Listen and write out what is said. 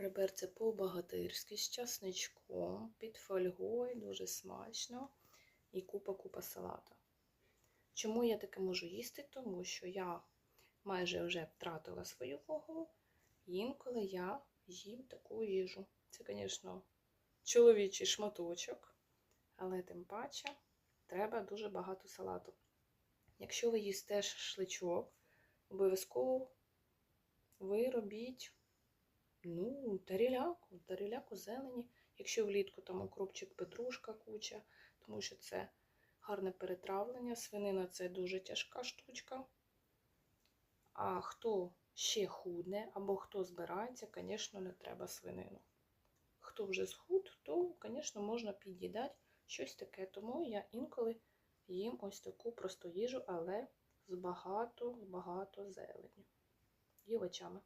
Реберце по-богатирськи з часничком, під фольгою, дуже смачно. І купа-купа салата. Чому я таке можу їсти? Тому що я майже вже втратила свою вагу. Інколи я їм таку їжу. Це, звісно, чоловічий шматочок, але тим паче треба дуже багато салату. Якщо ви їсте шашличок, обов'язково ви робіть ну, таріляку, таріляку зелені. Якщо влітку там укропчик петрушка куча, тому що це гарне перетравлення. Свинина це дуже тяжка штучка. А хто ще худне або хто збирається, звісно, не треба свинину. Хто вже схуд, то, звісно, можна під'їдати щось таке. Тому я інколи їм ось таку просту їжу, але з багато-багато зелені. І овочами.